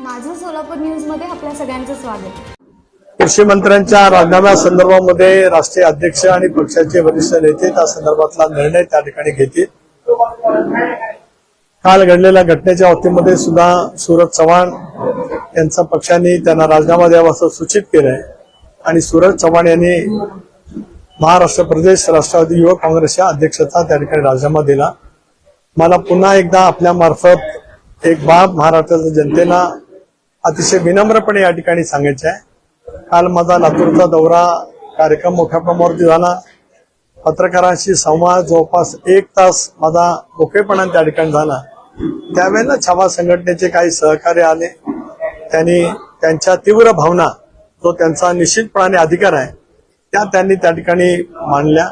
माझं सोलापूर न्यूजमध्ये आपल्या सगळ्यांचं स्वागत. कृषी मंत्र्यांच्या राजीनाम्या संदर्भामध्ये राष्ट्रीय अध्यक्ष आणि पक्षाचे वरिष्ठ नेते त्या संदर्भातला निर्णय त्या ठिकाणी घेतील. काल घडलेल्या घटनेच्या बाबतीमध्ये सुद्धा सूरज चव्हाण यांचा पक्षाने त्यांना राजीनामा द्यावा असं सूचित केलंय. आणि सूरज चव्हाण यांनी महाराष्ट्र प्रदेश राष्ट्रवादी युवक काँग्रेसच्या अध्यक्षाचा त्या ठिकाणी राजीनामा दिला. मला पुन्हा एकदा आपल्या मार्फत एक बाब महाराष्ट्राच्या जनतेला अतिशय विनम्रपणे या ठिकाणी सांगायचे आहे. काल माझा लातूरचा दौरा कार्यक्रम मोठ्या प्रमाणावरती झाला. पत्रकारांशी संवाद जवळपास एक तास माझा मोकळेपणा त्या ठिकाणी झाला. त्यावेळेला छावा संघटनेचे काही सहकार्य आले. त्यांनी त्यांच्या तीव्र भावना जो त्यांचा निश्चितपणाने अधिकार आहे त्या त्यांनी त्या ठिकाणी मांडल्या.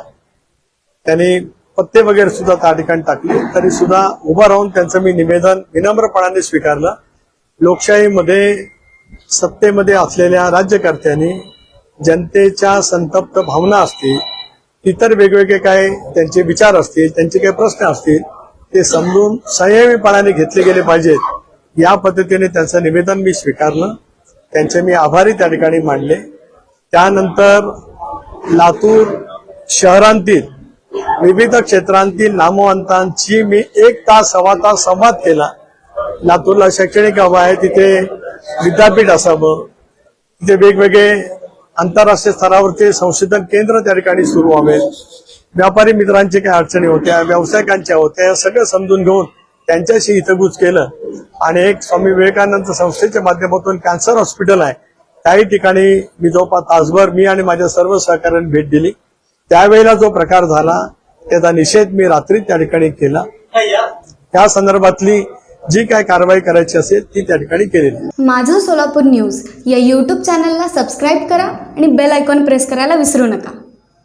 त्यांनी पत्ते वगैरे सुद्धा त्या ठिकाणी टाकले. तरी सुद्धा उभं राहून त्यांचं मी निवेदन विनम्रपणाने स्वीकारलं. लोकशाहीमध्ये सत्तेमध्ये असलेल्या राज्यकर्त्यांनी जनतेच्या संतप्त भावना असतील इतर वेगवेगळे काय त्यांचे विचार असतील त्यांचे काही प्रश्न असतील ते समजून संयमीपणाने घेतले गेले पाहिजेत. या पद्धतीने त्यांचं निवेदन मी स्वीकारलं. त्यांचे मी आभारी त्या ठिकाणी मांडले त्यानंतर लातूर शहरांतील विविध क्षेत्रांतील नामवंतांची मी एक तास सव्वा तास संवाद केला. लातूरला शैक्षणिक हवं आहे तिथे विद्यापीठ असावं. तिथे वेगवेगळे आंतरराष्ट्रीय स्तरावरचे संशोधन केंद्र त्या ठिकाणी सुरू व्हावेत व्यापारी मित्रांची काही अडचणी होत्या व्यावसायिकांच्या होत्या या सगळं समजून घेऊन त्यांच्याशी हितगुज केलं. आणि एक स्वामी विवेकानंद संस्थेच्या माध्यमातून कॅन्सर हॉस्पिटल आहे. काही ठिकाणी मी जवळपास तासभर मी आणि माझ्या सर्व सहकाऱ्यांनी भेट दिली. त्यावेळेला जो प्रकार झाला त्याचा निषेध मी रात्री त्या ठिकाणी केला. त्या संदर्भातली जी काय कारवाई करायची असेल ती त्या ठिकाणी केलेली. माझं सोलापूर न्यूज या यूट्यूब चॅनलला सबस्क्राईब करा आणि बेल आयकॉन प्रेस करायला विसरू नका.